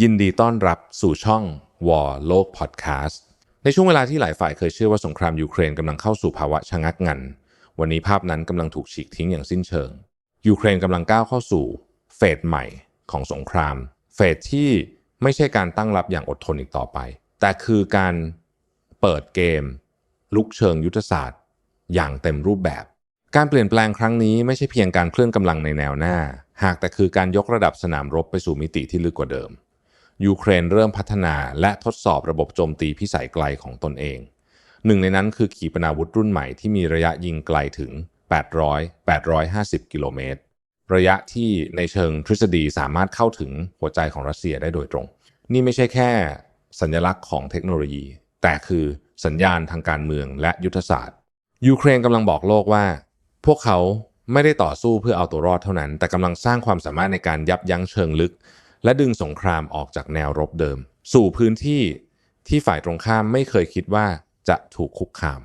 ยินดีต้อนรับสู่ช่องวอโลกพอดแคสต์ในช่วงเวลาที่หลายฝ่ายเคยเชื่อว่าสงครามยูเครนกำลังเข้าสู่ภาวะชะงักงัน วันนี้ภาพนั้นกำลังถูกฉีกทิ้งอย่างสิ้นเชิง ยูเครนกำลังก้าวเข้าสู่เฟสใหม่ของสงคราม เฟสที่ไม่ใช่การตั้งรับอย่างอดทนอีกต่อไป แต่คือการเปิดเกม ลุกเชิงยุทธศาสตร์ อย่างเต็มรูปแบบ การเปลี่ยนแปลงครั้งนี้ไม่ใช่เพียงการเคลื่อนกำลังในแนวหน้า หากแต่คือการยกระดับสนามรบไปสู่มิติที่ลึกกว่าเดิม ยูเครนเริ่มพัฒนาและทดสอบระบบโจมตีพิสัยไกลของตนเอง หนึ่งในนั้นคือขีปนาวุธรุ่นใหม่ที่มีระยะยิงไกลถึง 800 850 กิโลเมตร ระยะที่ในเชิงทฤษฎีสามารถเข้าถึงหัวใจของรัสเซียได้โดยตรง นี่ไม่ใช่แค่สัญลักษณ์ของเทคโนโลยี แต่คือสัญญาณทางการเมืองและยุทธศาสตร์ ยูเครนกำลังบอกโลกว่า พวกเขาไม่ได้ต่อสู้เพื่อเอาตัวรอดเท่านั้น แต่กำลังสร้างความสามารถในการยับยั้งเชิงลึก และดึงสงครามออกจากแนวรบเดิม สู่พื้นที่ที่ฝ่ายตรงข้ามไม่เคยคิดว่าจะถูกคุกคาม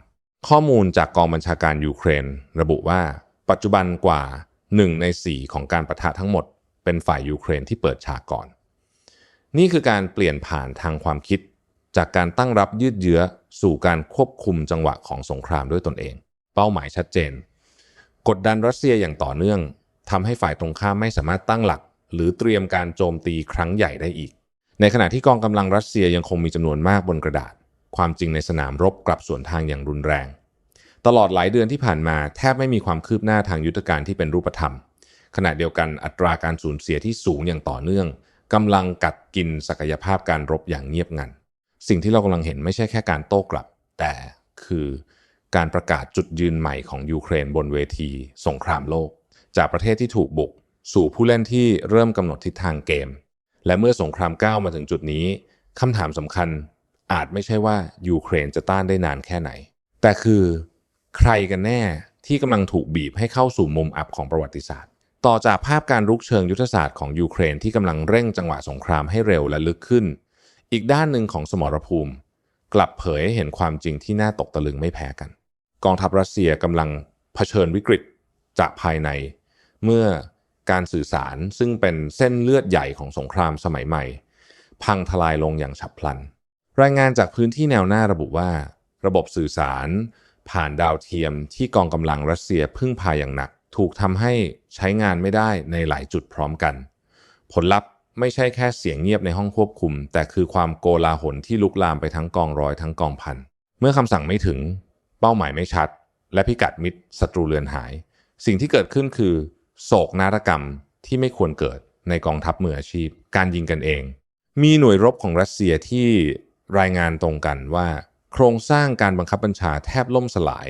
ข้อมูลจากกองบัญชาการยูเครน ระบุว่า ปัจจุบันกว่า 1 ใน 4 ของการประทะทั้งหมด เป็นฝ่ายยูเครนที่เปิดฉากก่อน นี่คือการเปลี่ยนผ่านทางความคิด จากการตั้งรับยืดเยื้อสู่การควบคุมจังหวะของสงครามด้วยตนเอง เป้าหมายชัดเจน กดดันรัสเซียอย่างต่อเนื่องทำให้ฝ่ายตรงข้ามไม่สามารถตั้งหลัก หรือเตรียมการโจมตีครั้งใหญ่ได้อีก ในขณะที่กองกำลังรัสเซียยังคงมีจำนวนมากบนกระดาษ ความจริงในสนามรบกลับสวนทางอย่างรุนแรง ตลอดหลายเดือนที่ผ่านมาแทบไม่มีความคืบหน้าทางยุทธการที่เป็นรูปธรรม ขณะเดียวกันอัตราการสูญเสียที่สูงอย่างต่อเนื่องกำลังกัดกินศักยภาพการรบอย่างเงียบงัน สิ่งที่เรากำลังเห็นไม่ใช่แค่การโต้กลับ แต่คือการประกาศจุดยืนใหม่ของยูเครนบนเวที สงครามโลก จากประเทศที่ถูกบุก สู่ผู้เล่นที่เริ่มกำหนดทิศทางเกม และเมื่อสงครามก้าวมาถึงจุดนี้คำถามสำคัญอาจไม่ใช่ว่ายูเครนจะต้านได้นานแค่ไหน แต่คือใครกันแน่ที่กำลังถูกบีบให้เข้าสู่มุมอับของประวัติศาสตร์ ต่อจากภาพการรุกเชิงยุทธศาสตร์ของยูเครนที่กำลังเร่งจังหวะสงครามให้เร็วและลึกขึ้น อีกด้านหนึ่งของสมรภูมิ กลับเผยให้เห็นความจริงที่น่าตกตะลึงไม่แพ้กัน กองทัพรัสเซียกำลังเผชิญวิกฤตจากภายใน เมื่อ การสื่อสารซึ่งเป็นเส้นเลือดใหญ่ของสงครามสมัยใหม่ พังทลายลงอย่างฉับพลัน รายงานจากพื้นที่แนวหน้าระบุว่า ระบบสื่อสาร ผ่านดาวเทียมที่กองกำลังรัสเซียพึ่งพาอย่างหนัก ถูกทำให้ใช้งานไม่ได้ในหลายจุดพร้อมกัน ผลลัพธ์ไม่ใช่แค่เสียงเงียบในห้องควบคุม แต่คือความโกลาหลที่ลุกลามไปทั้งกองร้อยทั้งกองพัน เมื่อคำสั่งไม่ถึง เป้าหมายไม่ชัด และพิกัดมิดศัตรูเรือนหาย สิ่งที่เกิดขึ้นคือ โศกนาฏกรรมที่ไม่ควรเกิดในกองทัพมืออาชีพ การยิงกันเอง มีหน่วยรบของรัสเซียที่รายงานตรงกันว่า โครงสร้างการบังคับบัญชาแทบล่มสลาย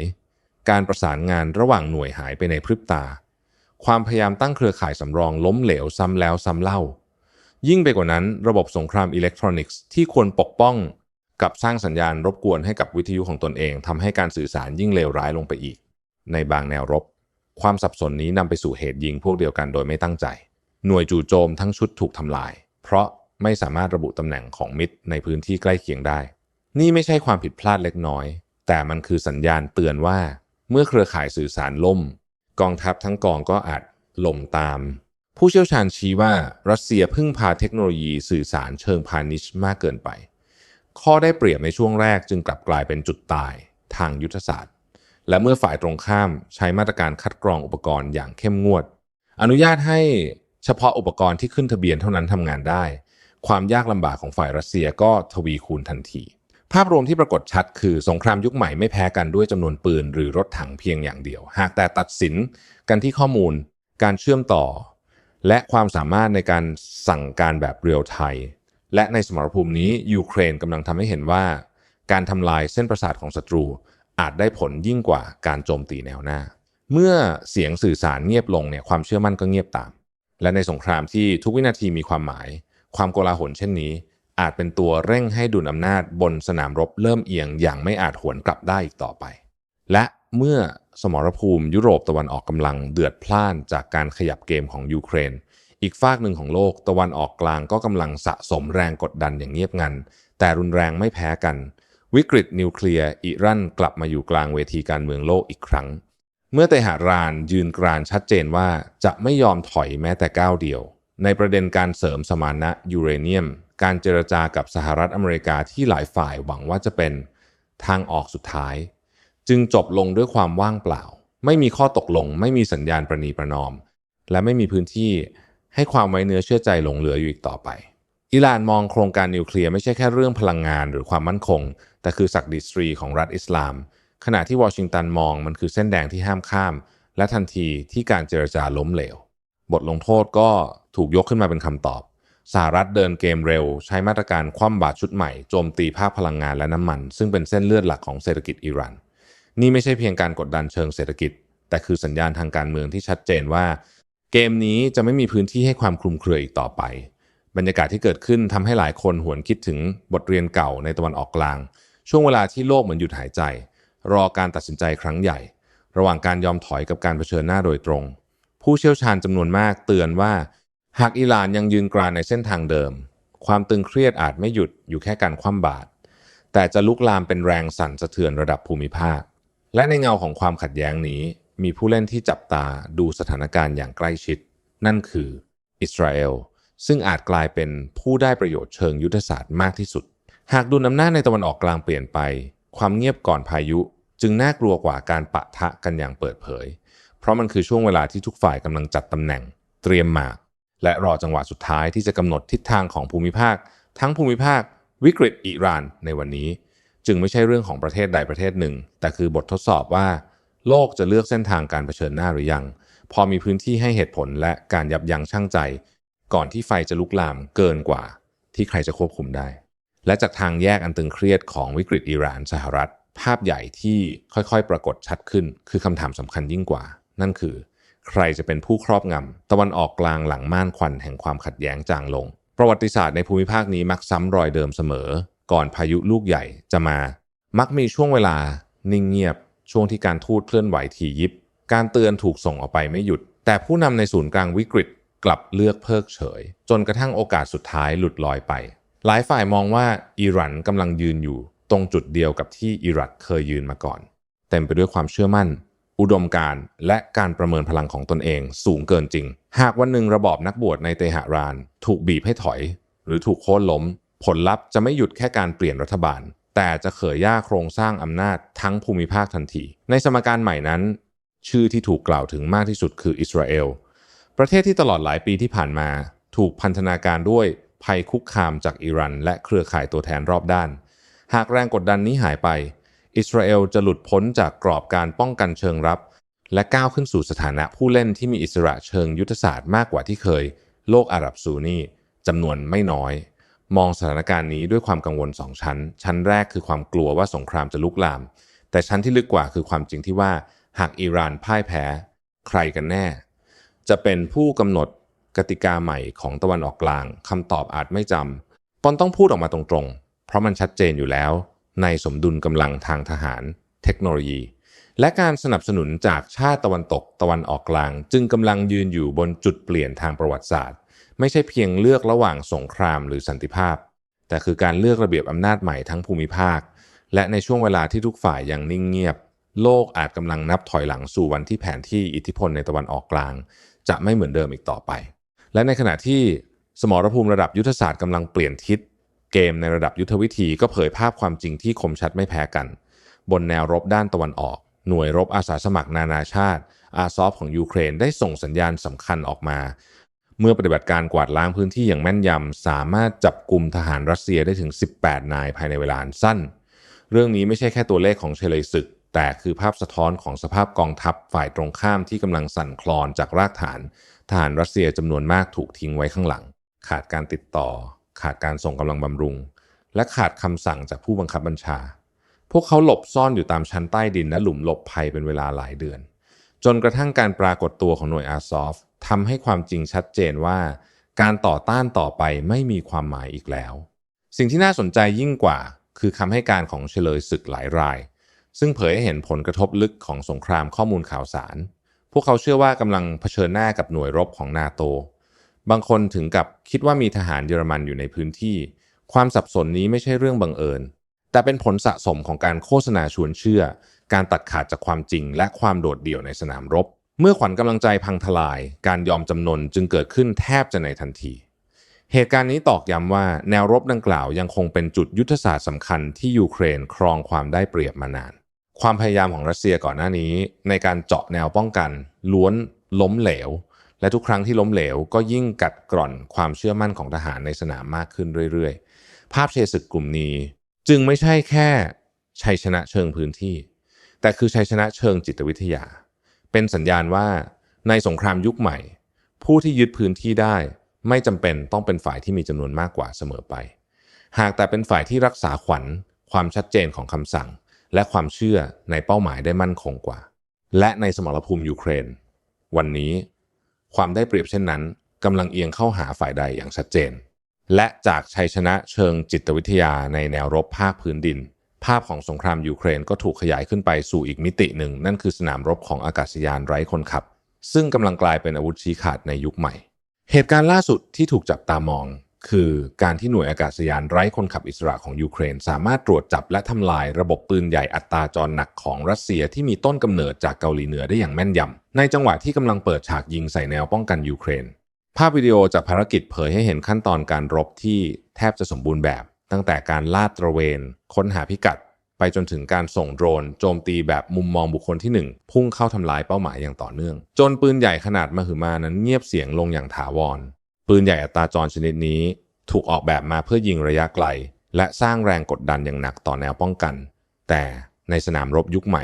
การประสานงานระหว่างหน่วยหายไปในพริบตา ความพยายามตั้งเครือข่ายสำรองล้มเหลวซ้ำแล้วซ้ำเล่า ยิ่งไปกว่านั้นระบบสงครามอิเล็กทรอนิกส์ที่ควรปกป้องกับสร้างสัญญาณรบกวนให้กับวิทยุของตนเองทำให้การสื่อสารยิ่งเลวร้ายลงไปอีก ในบางแนวรบ ความสับสนนี้นำไปสู่เหตุยิงพวกเดียวกันโดยไม่ตั้งใจ หน่วยจู่โจมทั้งชุดถูกทำลาย เพราะไม่สามารถระบุตำแหน่งของมิตรในพื้นที่ใกล้เคียงได้ นี่ไม่ใช่ความผิดพลาดเล็กน้อย แต่มันคือสัญญาณเตือนว่า เมื่อเครือข่ายสื่อสารล่ม กองทัพทั้งกองก็อาจล่มตาม ผู้เชี่ยวชาญชี้ว่ารัสเซียพึ่งพาเทคโนโลยีสื่อสารเชิงพาณิชย์มากเกินไป ข้อได้เปรียบในช่วงแรกจึงกลับกลายเป็นจุดตายทางยุทธศาสตร์ และเมื่อฝ่ายตรงข้ามใช้มาตรการคัดกรองอุปกรณ์อย่างเข้มงวด อนุญาตให้เฉพาะอุปกรณ์ที่ขึ้นทะเบียนเท่านั้นทำงานได้ ความยากลำบากของฝ่ายรัสเซียก็ทวีคูณทันที ภาพรวมที่ปรากฏชัดคือสงครามยุคใหม่ไม่แพ้กันด้วยจำนวนปืนหรือรถถังเพียงอย่างเดียว หากแต่ตัดสินกันที่ข้อมูล การเชื่อมต่อ และความสามารถในการสั่งการแบบเรียลไทม์และในสมรภูมินี้ยูเครนกำลังทำให้เห็นว่า การทำลายเส้นประสาทของศัตรู อาจได้ผลยิ่งกว่าการโจมตีแนวหน้า เมื่อเสียงสื่อสารเงียบลงเนี่ยความเชื่อมั่นก็เงียบตาม และในสงครามที่ทุกวินาทีมีความหมาย ความโกลาหลเช่นนี้ อาจเป็นตัวเร่งให้ดุลอำนาจบนสนามรบเริ่มเอียงอย่างไม่อาจหวนกลับได้อีกต่อไป และเมื่อสมรภูมิยุโรปตะวันออกกำลังเดือดพล่านจากการขยับเกมของยูเครน อีกฝากหนึ่งของโลกตะวันออกกลางก็กำลังสะสมแรงกดดันอย่างเงียบงัน แต่รุนแรงไม่แพ้กัน วิกฤตนิวเคลียร์อิรันกลับมาอยู่กลางเวทีการเมืองโลกอีกครั้ง เมื่อเตหะรานยืนกรานชัดเจนว่าจะไม่ยอมถอยแม้แต่ก้าวเดียว ในประเด็นการเสริมสมรรถนะยูเรเนียม การเจรจากับสหรัฐอเมริกาที่หลายฝ่ายหวังว่าจะเป็นทางออกสุดท้าย จึงจบลงด้วยความว่างเปล่า ไม่มีข้อตกลง ไม่มีสัญญาณประนีประนอม และไม่มีพื้นที่ให้ความไว้เนื้อเชื่อใจหลงเหลืออยู่อีกต่อไป อิหร่านมองโครงการนิวเคลียร์ไม่ใช่แค่เรื่องพลังงานหรือความมั่นคง แต่คือศักดิสตรีของรัฐอิสลาม ขณะที่วอชิงตันมองมันคือเส้นแดงที่ห้ามข้าม และทันทีที่การเจรจาล้มเหลว บทลงโทษก็ถูกยกขึ้นมาเป็นคำตอบสหรัฐเดินเกมเร็ว ใช้มาตรการคว่ำบาตรชุดใหม่โจมตีภาคพลังงานและน้ำมัน ซึ่งเป็นเส้นเลือดหลักของเศรษฐกิจอิหร่านนี่ไม่ใช่เพียงการกดดันเชิงเศรษฐกิจ แต่คือสัญญาณทางการเมืองที่ชัดเจนว่า เกมนี้จะไม่มีพื้นที่ให้ความคลุมเครืออีกต่อไป บรรยากาศที่เกิดขึ้นทำให้หลายคนหวนคิดถึงบทเรียนเก่าในตะวันออกกลาง ช่วงเวลาที่โลกเหมือนหยุดหายใจ รอการตัดสินใจครั้งใหญ่ ระหว่างการยอมถอยกับการเผชิญหน้าโดยตรง ผู้เชี่ยวชาญจำนวนมากเตือนว่า หากอิหร่านยังยืนกรานในเส้นทางเดิม ความตึงเครียดอาจไม่หยุดอยู่แค่การคว่ำบาตรแต่จะลุกลามเป็นแรงสั่นสะเทือนระดับภูมิภาค และในเงาของความขัดแย้งนี้ มีผู้เล่นที่จับตาดูสถานการณ์อย่างใกล้ชิด นั่นคืออิสราเอล ซึ่งอาจกลายเป็นผู้ได้ประโยชน์เชิงยุทธศาสตร์มากที่สุด หากดูน้ำหน้าในตะวันออกกลางเปลี่ยนไป ความเงียบก่อนพายุ จึงน่ากลัวกว่าการปะทะกันอย่างเปิดเผย เพราะมันคือช่วงเวลาที่ทุกฝ่ายกำลังจัดตำแหน่ง เตรียมหมาก และรอจังหวะสุดท้ายที่จะกำหนดทิศทางของภูมิภาค ทั้งภูมิภาค วิกฤตอิหร่านในวันนี้ จึงไม่ใช่เรื่องของประเทศใดประเทศหนึ่ง แต่คือบททดสอบว่า โลกจะเลือกเส้นทางการเผชิญหน้าหรือยัง พอมีพื้นที่ให้เหตุผลและการยับยั้งชั่งใจ ก่อนที่ไฟจะลุกลามเกินกว่าที่ใครจะควบคุมได้ และจากทางแยกอันตึงเครียดของวิกฤตอิหร่านสหรัฐ ภาพใหญ่ที่ค่อยๆ ปรากฏชัดขึ้น คือคำถามสำคัญยิ่งกว่า นั่นคือ ใครจะเป็นผู้ครอบงำตะวันออกกลางหลังม่านควันแห่งความขัดแย้งจางลง ประวัติศาสตร์ในภูมิภาคนี้มักซ้ำรอยเดิมเสมอ ก่อนพายุลูกใหญ่จะมา มักมีช่วงเวลา นิ่งเงียบ ช่วงที่การทูตเคลื่อนไหวทียิบ การเตือนถูกส่งออกไปไม่หยุด แต่ผู้นำในศูนย์กลางวิกฤต กลับเลือกเพิกเฉย จนกระทั่งโอกาสสุดท้ายหลุดลอยไป หลายฝ่ายมองว่าอิหร่านกำลังยืนอยู่ ตรงจุดเดียวกับที่อิรักเคยยืนมาก่อน เต็มไปด้วยความเชื่อมั่น อุดมการณ์และการประเมินพลังของตนเองสูงเกินจริง หากวันหนึ่งระบอบนักบวชในเตหะราน ถูกบีบให้ถอย หรือถูกโค่นล้ม ผลลัพธ์จะไม่หยุดแค่การเปลี่ยนรัฐบาล แต่จะเขยย่าโครงสร้างอำนาจทั้งภูมิภาคทันที ในสมการใหม่นั้น ชื่อที่ถูกกล่าวถึงมากที่สุดคืออิสราเอล ประเทศที่ตลอดหลายปีที่ผ่านมา ถูกพันธนาการด้วยภัยคุกคามจากอิรัน และเครือข่ายตัวแทนรอบด้าน หากแรงกดดันนี้หายไป อิสราเอลจะหลุดพ้นจากกรอบการป้องกันเชิงรับ และก้าวขึ้นสู่สถานะผู้เล่นที่มีอิสระเชิงยุทธศาสตร์มากกว่าที่เคย โลกอาหรับซูนีจำนวนไม่น้อย มองสถานการณ์นี้ด้วยความกังวลสองชั้น ชั้นแรกคือความกลัวว่าสงครามจะลุกลาม แต่ชั้นที่ลึกกว่าคือความจริงที่ว่า หากอิหร่านพ่ายแพ้ ใครกันแน่ จะเป็นผู้กำหนดกติกาใหม่ของตะวันออกกลางคำตอบอาจไม่จำปอนต้องพูดออกมาตรงๆ เพราะมันชัดเจนอยู่แล้ว ในสมดุลกำลังทางทหาร เทคโนโลยี และการสนับสนุนจากชาติตะวันตกตะวันออกกลาง จึงกำลังยืนอยู่บนจุดเปลี่ยนทางประวัติศาสตร์ ไม่ใช่เพียงเลือกระหว่างสงครามหรือสันติภาพ แต่คือการเลือกระเบียบอำนาจใหม่ทั้งภูมิภาค และในช่วงเวลาที่ทุกฝ่ายยังนิ่งเงียบโลกอาจกำลังนับถอยหลังสู่วันที่แผนที่อิทธิพลในตะวันออกกลาง จะไม่เหมือนเดิมอีกต่อไป และในขณะที่สมรภูมิระดับยุทธศาสตร์กำลังเปลี่ยนทิศ เกมในระดับยุทธวิธีก็เผยภาพความจริงที่คมชัดไม่แพ้กัน บนแนวรบด้านตะวันออก หน่วยรบอาสาสมัครนานาชาติ อาซอฟของยูเครนได้ส่งสัญญาณสำคัญออกมา เมื่อปฏิบัติการกวาดล้างพื้นที่อย่างแม่นยำสามารถจับกลุ่มทหารรัสเซียได้ถึง 18 นายภายในเวลาสั้น เรื่องนี้ไม่ใช่แค่ตัวเลขของเฉลยศึก แต่คือภาพสะท้อนของสภาพกองทัพฝ่ายตรงข้ามที่กำลังสั่นคลอนจากรากฐานทหารรัสเซียจำนวนมากถูกทิ้งไว้ข้างหลัง ขาดการติดต่อ ขาดการส่งกำลังบำรุง และขาดคำสั่งจากผู้บังคับบัญชา พวกเขาหลบซ่อนอยู่ตามชั้นใต้ดินและหลุมหลบภัยเป็นเวลาหลายเดือน จนกระทั่งการปรากฏตัวของหน่วยอาซอฟทำให้ความจริงชัดเจนว่า การต่อต้านต่อไปไม่มีความหมายอีกแล้ว สิ่งที่น่าสนใจยิ่งกว่า คือคำให้การของเฉลยศึกหลายราย ซึ่งเผยให้เห็นผลกระทบลึกของสงครามข้อมูลข่าวสาร พวกเขาเชื่อว่ากำลังเผชิญหน้ากับหน่วยรบของนาโต บางคนถึงกับคิดว่ามีทหารเยอรมันอยู่ในพื้นที่ ความสับสนนี้ไม่ใช่เรื่องบังเอิญ แต่เป็นผลสะสมของการโฆษณาชวนเชื่อ การตัดขาดจากความจริง และความโดดเดี่ยวในสนามรบ เมื่อขวัญกำลังใจพังทลาย การยอมจำนนจึงเกิดขึ้นแทบจะในทันทีเหตุการณ์นี้ตอกย้ำว่าแนวรบดังกล่าวยังคงเป็นจุดยุทธศาสตร์สำคัญที่ยูเครนครองความได้เปรียบมานาน ความพยายามของรัสเซียก่อนหน้านี้ ในการเจาะแนวป้องกัน ล้วนล้มเหลว และทุกครั้งที่ล้มเหลว ก็ยิ่งกัดกร่อนความเชื่อมั่นของทหารในสนามมากขึ้นเรื่อยๆ ภาพเชศึกกลุ่มนี้ จึงไม่ใช่แค่ชัยชนะเชิงพื้นที่ แต่คือชัยชนะเชิงจิตวิทยา เป็นสัญญาณว่าในสงครามยุคใหม่ ผู้ที่ยึดพื้นที่ได้ ไม่จำเป็นต้องเป็นฝ่ายที่มีจำนวนมากกว่าเสมอไป หากแต่เป็นฝ่ายที่รักษาขวัญความชัดเจนของคำสั่ง และความเชื่อในเป้าหมายได้มั่นคงกว่า และในสมรภูมิยูเครน วันนี้ ความได้เปรียบเช่นนั้นกำลังเอียงเข้าหาฝ่ายใดอย่างชัดเจน และจากชัยชนะเชิงจิตวิทยาในแนวรบภาคพื้นดิน ภาพของสงครามยูเครนก็ถูกขยายขึ้นไปสู่อีกมิติหนึ่ง นั่นคือสนามรบของอากาศยานไร้คนขับ ซึ่งกำลังกลายเป็นอาวุธชี้ขาดในยุคใหม่ เหตุการณ์ล่าสุดที่ถูกจับตามอง คือการที่หน่วยอากาศยานไร้คนขับอิสระของยูเครน สามารถตรวจจับและทำลายระบบปืนใหญ่อัตราจรหนักของรัสเซียที่มีต้นกำเนิดจากเกาหลีเหนือได้อย่างแม่นยำในจังหวะที่กำลังเปิดฉากยิงใส่แนวป้องกันยูเครน ภาพวิดีโอจากภารกิจเผยให้เห็นขั้นตอนการรบที่แทบจะสมบูรณ์แบบ ตั้งแต่การลาดตระเวน ค้นหาพิกัด ไปจนถึงการส่งโดรน โจมตีแบบมุมมองบุคคลที่ 1 พุ่งเข้าทำลายเป้าหมายอย่างต่อเนื่อง จนปืนใหญ่ขนาดมหึมานั้นเงียบเสียงลงอย่างถาวร ปืนใหญ่อัตราจรชนิดนี้ ถูกออกแบบมาเพื่อยิงระยะไกล และสร้างแรงกดดันอย่างหนักต่อแนวป้องกัน แต่ในสนามรบยุคใหม่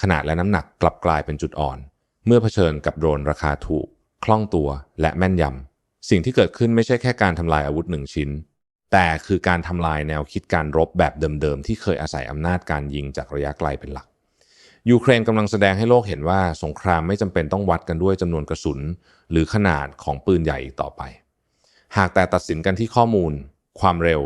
ขนาดและน้ำหนักกลับกลายเป็นจุดอ่อน เมื่อเผชิญกับโดรนราคาถูก คล่องตัวและแม่นยำสิ่งที่เกิดขึ้นไม่ใช่แค่การทำลายอาวุธหนึ่งชิ้น แต่คือการทำลายแนวคิดการรบแบบเดิมๆที่เคยอาศัยอำนาจการยิงจากระยะไกลเป็นหลัก ยูเครนกำลังแสดงให้โลกเห็นว่าสงครามไม่จำเป็นต้องวัดกันด้วยจำนวนกระสุน หรือขนาดของปืนใหญ่อีกต่อไป หากแต่ตัดสินกันที่ข้อมูล ความเร็ว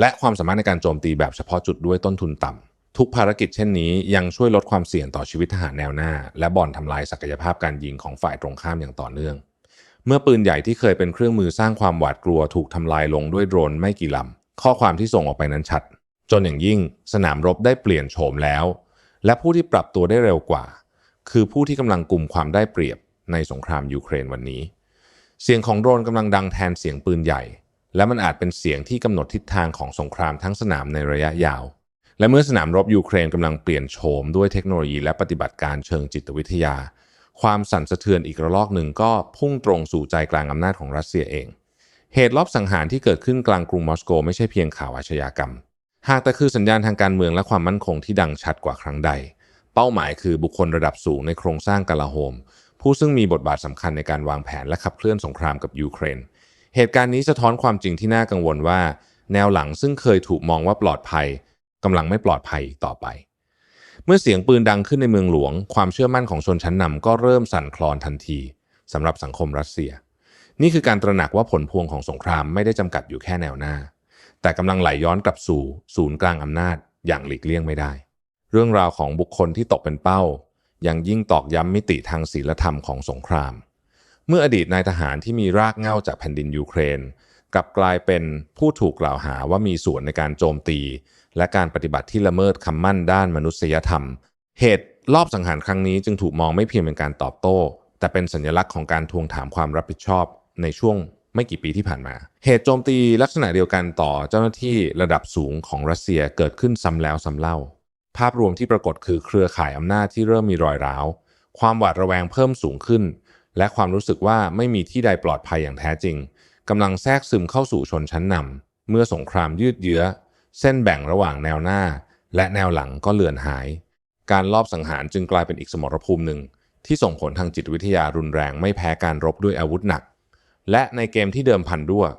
และความสามารถในการโจมตีแบบเฉพาะจุดด้วยต้นทุนต่ำทุกภารกิจเช่นนี้ยังช่วยลดความเสี่ยงต่อชีวิตทหารแนวหน้า และบ่อนทำลายศักยภาพการยิงของฝ่ายตรงข้ามอย่างต่อเนื่อง เมื่อปืนใหญ่ที่เคยเป็นเครื่องมือสร้างความหวาดกลัวถูกทำลายลงด้วยโดรนไม่กี่ลำข้อความที่ส่งออกไปนั้นชัด จนอย่างยิ่งสนามรบได้เปลี่ยนโฉมแล้ว และผู้ที่ปรับตัวได้เร็วกว่า คือผู้ที่กำลังกลุ่มความได้เปรียบในสงครามยูเครนวันนี้ เสียงของโดรนกำลังดังแทนเสียงปืนใหญ่ และมันอาจเป็นเสียงที่กำหนดทิศทางของสงครามทั้งสนามในระยะยาว และเมื่อสนามรบยูเครนกำลังเปลี่ยนโฉมด้วยเทคโนโลยีและปฏิบัติการเชิงจิตวิทยา ความสั่นสะเทือนอีกระลอกหนึ่งก็พุ่งตรงสู่ใจกลางอำนาจของรัสเซียเอง เหตุลอบสังหารที่เกิดขึ้นกลางกรุงมอสโก ไม่ใช่เพียงข่าวอาชญากรรม หากแต่คือสัญญาณทางการเมืองและความมั่นคงที่ดังชัดกว่าครั้งใด เป้าหมายคือบุคคลระดับสูงในโครงสร้างกลาโหม ผู้ซึ่งมีบทบาทสำคัญในการวางแผนและขับเคลื่อนสงครามกับยูเครน เหตุการณ์นี้สะท้อนความจริงที่น่ากังวลว่า แนวหลังซึ่งเคยถูกมองว่าปลอดภัยกำลังไม่ปลอดภัยต่อไป เมื่อเสียงปืนดังขึ้นในเมืองหลวง ความเชื่อมั่นของชนชั้นนำก็เริ่มสั่นคลอนทันทีสำหรับสังคมรัสเซีย นี่คือการตระหนักว่าผลพวงของสงครามไม่ได้จำกัดอยู่แค่แนวหน้า แต่กำลังไหลย้อนกลับสู่ศูนย์กลางอำนาจอย่างหลีกเลี่ยงไม่ได้ เรื่องราวของบุคคลที่ตกเป็นเป้า ยังยิ่งตอกย้ำมิติทางศีลธรรมของสงคราม เมื่ออดีตนายทหารที่มีรากเหง้าจากแผ่นดินยูเครน กลับกลายเป็นผู้ถูกกล่าวหาว่ามีส่วนในการโจมตี และการปฏิบัติที่ละเมิดคำมั่นด้านมนุษยธรรม เหตุรอบสังหารครั้งนี้จึงถูกมองไม่เพียงเป็นการตอบโต้ แต่เป็นสัญลักษณ์ของการทวงถามความรับผิดชอบในช่วง ไม่กี่ปีที่ผ่านมา เหตุโจมตีลักษณะเดียวกันต่อเจ้าหน้าที่ระดับสูงของรัสเซียเกิดขึ้นซ้ำแล้วซ้ำเล่า ภาพรวมที่ปรากฏคือเครือข่ายอำนาจที่เริ่มมีรอยร้าว ความหวาดระแวงเพิ่มสูงขึ้น และความรู้สึกว่าไม่มีที่ใดปลอดภัยอย่างแท้จริงกำลังแทรกซึมเข้าสู่ชนชั้นนำเมื่อสงครามยืดเยื้อ เส้นแบ่งระหว่างแนวหน้า และแนวหลังก็เลือนหาย การลอบสังหารจึงกลายเป็นอีกสมรภูมิหนึ่งที่ส่งผลทางจิตวิทยารุนแรงไม่แพ้การรบด้วยอาวุธหนัก และในเกมที่เดิมพันด้วย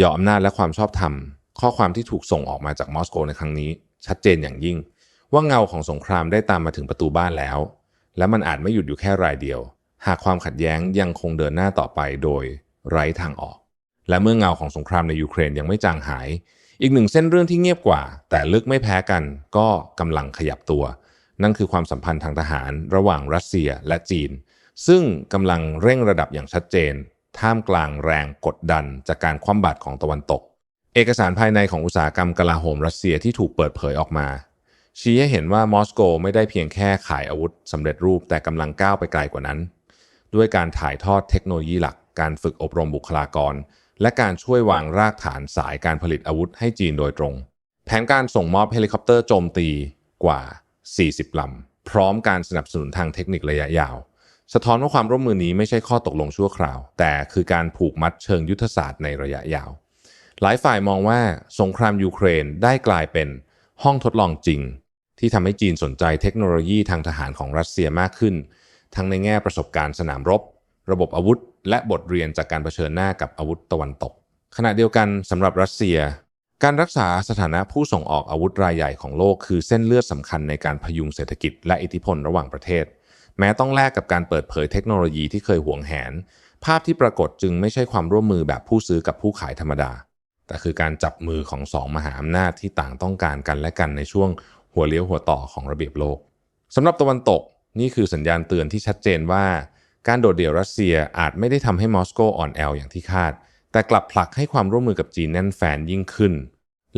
ยออำนาจและความชอบธรรม ข้อความที่ถูกส่งออกมาจากมอสโกในครั้งนี้ ชัดเจนอย่างยิ่ง ว่าเงาของสงครามได้ตามมาถึงประตูบ้านแล้ว และมันอาจไม่หยุดอยู่แค่รายเดียว หากความขัดแย้งยังคงเดินหน้าต่อไปโดยไร้ทางออก และเมื่อเงาของสงครามในยูเครนยังไม่จางหาย อีกหนึ่งเส้นเรื่องที่เงียบกว่า แต่ลึกไม่แพ้กัน ก็กำลังขยับตัว นั่นคือความสัมพันธ์ทางทหาร ระหว่างรัสเซียและจีน ซึ่งกำลังเร่งระดับอย่างชัดเจน ท่ามกลางแรงกดดันจากการคว่ำบาตรของตะวันตก เอกสารภายในของอุตสาหกรรมกลาโหมรัสเซียที่ถูกเปิดเผยออกมา ชี้ให้เห็นว่ามอสโกไม่ได้เพียงแค่ขายอาวุธสำเร็จรูปแต่กำลังก้าวไปไกลกว่านั้น ด้วยการถ่ายทอดเทคโนโลยีหลัก การฝึกอบรมบุคลากร และการช่วยวางรากฐานสายการผลิตอาวุธให้จีนโดยตรง แผนการส่งมอบเฮลิคอปเตอร์โจมตีกว่า 40ลำพร้อมการสนับสนุนทางเทคนิคระยะยาว สะท้อนว่าความร่วมมือนี้ไม่ใช่ข้อตกลงชั่วคราว แต่คือการผูกมัดเชิงยุทธศาสตร์ในระยะยาว หลายฝ่ายมองว่าสงครามยูเครนได้กลายเป็นห้องทดลองจริง ที่ทำให้จีนสนใจเทคโนโลยีทางทหารของรัสเซียมากขึ้น ทั้งในแง่ประสบการณ์สนามรบ ระบบอาวุธ และบทเรียนจากการเผชิญหน้ากับอาวุธตะวันตก ขณะเดียวกันสำหรับรัสเซีย การรักษาสถานะผู้ส่งออกอาวุธรายใหญ่ของโลก คือเส้นเลือดสำคัญในการพยุงเศรษฐกิจและอิทธิพลระหว่างประเทศ แม้ต้องแลกกับการเปิดเผยเทคโนโลยีที่เคยหวงแหน ภาพที่ปรากฏจึงไม่ใช่ความร่วมมือแบบผู้ซื้อกับผู้ขายธรรมดา แต่คือการจับมือของสองมหาอำนาจที่ต่างต้องการกันและกันในช่วงหัวเลี้ยวหัวต่อของระเบียบโลกสำหรับตะวันตกนี่คือสัญญาณเตือนที่ชัดเจนว่า การโดดเดี่ยวรัสเซียอาจไม่ได้ทำให้มอสโกอ่อนแออย่างที่คาด แต่กลับผลักให้ความร่วมมือกับจีนแน่นแฟนยิ่งขึ้น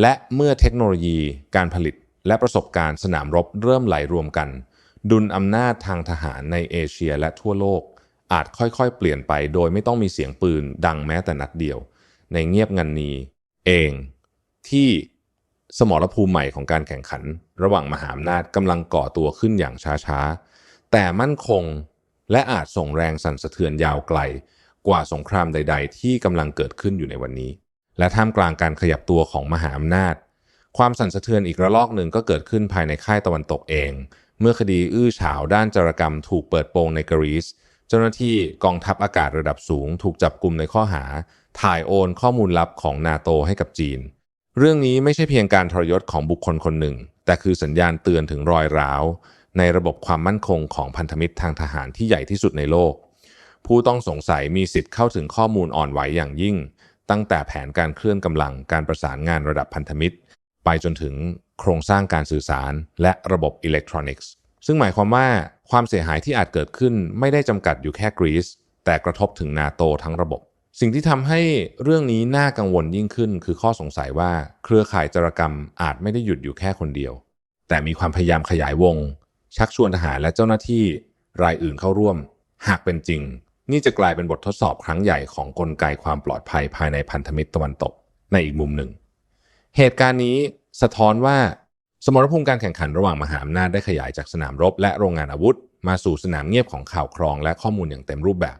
และเมื่อเทคโนโลยี การผลิต และประสบการณ์สนามรบเริ่มไหลรวมกัน ดุลอำนาจทางทหารในเอเชียและทั่วโลก อาจค่อยๆ เปลี่ยนไปโดยไม่ต้องมีเสียงปืนดังแม้แต่นัดเดียว ในเงียบงันนีเองที่สมรภูมิใหม่ของการแข่งขัน ระหว่างมหาอำนาจกำลังก่อตัวขึ้นอย่างช้าๆ แต่มั่นคงและอาจส่งแรงสั่นสะเทือนยาวไกล กว่าสงครามใด ๆ ที่กำลังเกิดขึ้นอยู่ในวันนี้ และท่ามกลางการขยับตัวของมหาอำนาจ ความสั่นสะเทือนอีกระลอกหนึ่งก็เกิดขึ้นภายในค่ายตะวันตกเอง เมื่อคดีอื้อฉาวด้านจารกรรมถูกเปิดโปงในกรีซ เจ้าหน้าที่กองทัพอากาศระดับสูง ถูกจับกลุ่มในข้อหา ถ่ายโอนข้อมูลลับของนาโตให้กับจีน เรื่องนี้ไม่ใช่เพียงการทรยศของบุคคลคนหนึ่ง แต่คือสัญญาณเตือนถึงรอยร้าว ในระบบความมั่นคงของพันธมิตรทางทหารที่ใหญ่ที่สุดในโลก ผู้ต้องสงสัยมีสิทธิ์เข้าถึงข้อมูลอ่อนไหวอย่างยิ่ง ตั้งแต่แผนการเคลื่อนกำลังการประสานงานระดับพันธมิตร ไปจนถึง โครงสร้างการสื่อสาร และระบบอิเล็กทรอนิกส์ ซึ่งหมายความว่าความเสียหายที่อาจเกิดขึ้นไม่ได้จำกัดอยู่แค่กรีซแต่กระทบถึงนาโตทั้งระบบ สิ่งที่ทำให้เรื่องนี้น่ากังวลยิ่งขึ้น คือข้อสงสัยว่าเครือข่ายจารกรรมอาจไม่ได้หยุดอยู่แค่คนเดียว แต่มีความพยายามขยายวง ชักชวนทหารและเจ้าหน้าที่รายอื่นเข้าร่วม หากเป็นจริง นี่จะกลายเป็นบททดสอบครั้งใหญ่ของกลไกความปลอดภัยภายในพันธมิตรตะวันตก ในอีกมุมหนึ่ง เหตุการณ์นี้ สะท้อนว่าสมรภูมิการแข่งขันระหว่างมหาอำนาจได้ขยายจากสนามรบ และโรงงานอาวุธ มาสู่สนามเงียบของข่าวครองและข้อมูลอย่างเต็มรูปแบบ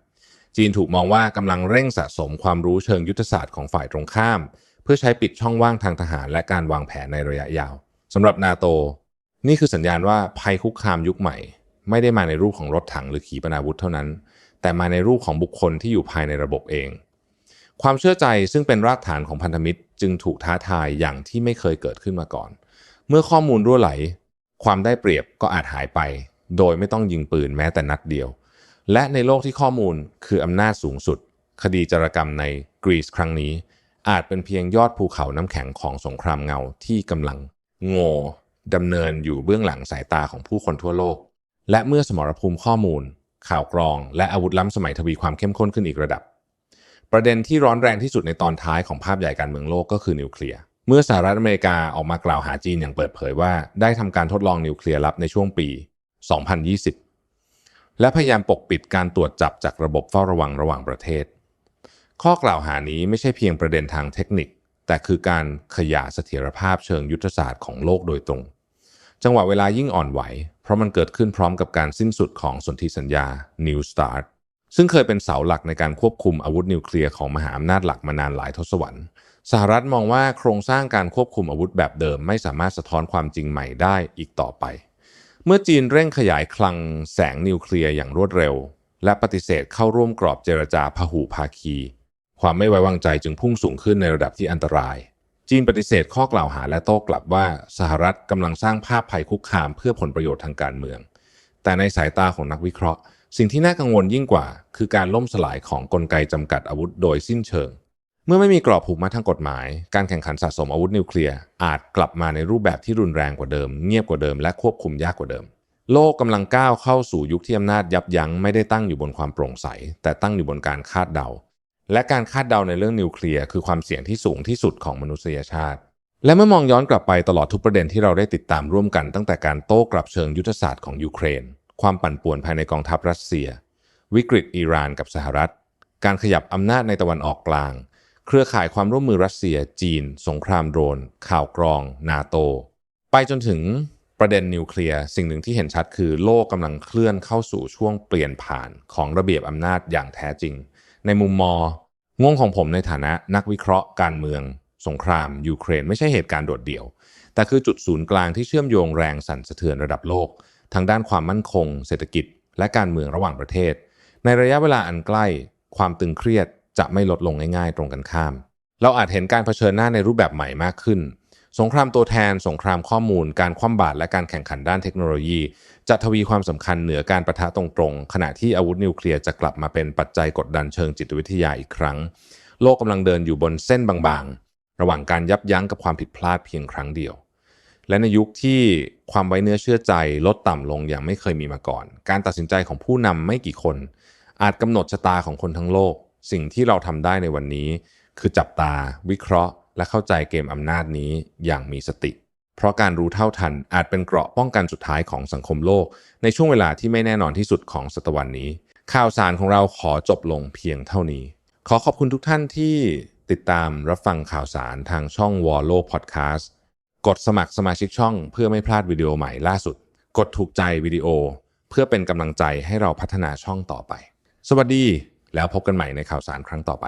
จีนถูกมองว่ากำลังเร่งสะสมความรู้เชิงยุทธศาสตร์ของฝ่ายตรงข้าม เพื่อใช้ปิดช่องว่างทางทหารและการวางแผนในระยะยาวสำหรับนาโต นี่คือสัญญาณว่าภัยคุกคามยุคใหม่ ไม่ได้มาในรูปของรถถังหรือขีปนาวุธเท่านั้น แต่มาในรูปของบุคคลที่อยู่ภายในระบบเอง ความเชื่อใจซึ่งเป็นรากฐานของพันธมิตร จึงถูกท้าทายอย่างที่ไม่เคยเกิดขึ้นมาก่อน เมื่อข้อมูลรั่วไหล ความได้เปรียบก็อาจหายไป โดยไม่ต้องยิงปืนแม้แต่นัดเดียว และในโลกที่ข้อมูลคืออำนาจสูงสุด คดีจารกรรมในกรีซครั้งนี้ อาจเป็นเพียงยอดภูเขาน้ำแข็งของสงครามเงาที่กำลังโง่ดำเนินอยู่เบื้องหลังสายตาของผู้คนทั่วโลก และเมื่อสมรภูมิข้อมูล ข่าวกรอง และอาวุธล้ำสมัยทวีความเข้มข้นขึ้นอีกระดับ ประเด็นที่ร้อนแรงที่สุดในตอนท้ายของภาพใหญ่การเมืองโลกก็คือนิวเคลียร์เมื่อสหรัฐอเมริกาออกมากล่าวหาจีนอย่างเปิดเผยว่า ได้ทำการทดลองนิวเคลียร์ลับในช่วงปี 2020 และพยายามปกปิดการตรวจจับจากระบบเฝ้าระวังระหว่างประเทศ ข้อกล่าวหานี้ไม่ใช่เพียงประเด็นทางเทคนิค แต่คือการขยายเสถียรภาพเชิงยุทธศาสตร์ของโลกโดยตรง จังหวะเวลายิ่งอ่อนไหว เพราะมันเกิดขึ้นพร้อมกับการสิ้นสุดของสนธิสัญญา New START ซึ่งเคยเป็นเสาหลักในการควบคุมอาวุธนิวเคลียร์ของมหาอำนาจหลักมานานหลายทศวรรษ สหรัฐมองว่าโครงสร้างการควบคุมอาวุธแบบเดิมไม่สามารถสะท้อนความจริงใหม่ได้อีกต่อไป เมื่อจีนเร่งขยายคลังแสงนิวเคลียร์อย่างรวดเร็ว และปฏิเสธเข้าร่วมกรอบเจรจาพหูภาคี ความไม่ไว้วางใจจึงพุ่งสูงขึ้นในระดับที่อันตราย จีนปฏิเสธข้อกล่าวหาและโต้กลับว่าสหรัฐกำลังสร้างภาพภัยคุกคามเพื่อผลประโยชน์ทางการเมือง แต่ในสายตาของนักวิเคราะห์ สิ่งที่น่ากังวลยิ่งกว่า คือการล่มสลายของกลไกจำกัดอาวุธโดยสิ้นเชิง เมื่อไม่มีกรอบผูกมัดทางกฎหมาย การแข่งขันสะสมอาวุธนิวเคลียร์อาจกลับมาในรูปแบบที่รุนแรงกว่าเดิม เงียบกว่าเดิมและควบคุมยากกว่าเดิม โลกกำลังก้าวเข้าสู่ยุคที่อำนาจยับยั้งไม่ได้ตั้งอยู่บนความโปร่งใส แต่ตั้งอยู่บนการคาดเดา และการคาดเดาในเรื่องนิวเคลียร์คือความเสี่ยงที่สูงที่สุดของมนุษยชาติและเมื่อมองย้อนกลับไปตลอดทุกประเด็นที่เราได้ติดตามร่วมกันตั้งแต่การโต้กลับเชิงยุทธศาสตร์ของยูเครน ความปั่นป่วนภายในกองทัพรัสเซีย วิกฤตอิหร่านกับสหรัฐ การขยับอำนาจในตะวันออกกลาง เครือข่ายความร่วมมือรัสเซีย จีน สงครามโดรน ข่าวกรอง นาโต ไปจนถึงประเด็นนิวเคลียร์สิ่งหนึ่งที่เห็นชัดคือโลกกำลังเคลื่อนเข้าสู่ช่วงเปลี่ยนผ่านของระเบียบอำนาจอย่างแท้จริง ในมุมมองงงของผมในฐานะนักวิเคราะห์การเมือง สงครามยูเครนไม่ใช่เหตุการณ์โดดเดี่ยว แต่คือจุดศูนย์กลางที่เชื่อมโยงแรงสั่นสะเทือนระดับโลก ทางด้านความมั่นคง เศรษฐกิจ และการเมืองระหว่างประเทศ ในระยะเวลาอันใกล้ ความตึงเครียดจะไม่ลดลงง่ายๆ ตรงกันข้าม เราอาจเห็นการเผชิญหน้าในรูปแบบใหม่มากขึ้น สงครามตัวแทน สงครามข้อมูล การคว่ำบาตรและการแข่งขันด้านเทคโนโลยี จะทวีความสำคัญเหนือการประทะตรงๆ ขณะที่อาวุธนิวเคลียร์จะกลับมาเป็นปัจจัยกดดันเชิงจิตวิทยาอีกครั้ง โลกกำลังเดินอยู่บนเส้นบางๆ ระหว่างการยับยั้งกับความผิดพลาดเพียงครั้งเดียว และในยุคที่ความไว้เนื้อเชื่อใจลดต่ำลงอย่างไม่เคยมีมาก่อน การตัดสินใจของผู้นำไม่กี่คน อาจกำหนดชะตาของคนทั้งโลก สิ่งที่เราทำได้ในวันนี้ คือจับตา วิเคราะห์ และเข้าใจเกมอำนาจนี้อย่างมีสติ เพราะการรู้เท่าทันอาจเป็นเกราะป้องกันสุดท้ายของสังคมโลก ในช่วงเวลาที่ไม่แน่นอนที่สุดของศตวรรษนี้ ข่าวสารของเราขอจบลงเพียงเท่านี้ ขอขอบคุณทุกท่านที่ติดตามรับฟังข่าวสารทางช่อง w a r l o Podcast กดสมัครสมาชิกช่องเพื่อไม่พลาดวิดีโอใหม่ล่าสุด กดถูกใจวิดีโอ เพื่อเป็นกำลังใจให้เราพัฒนาช่องต่อไป สวัสดีแล้วพบกันใหม่ในข่าวสารครั้งต่อไป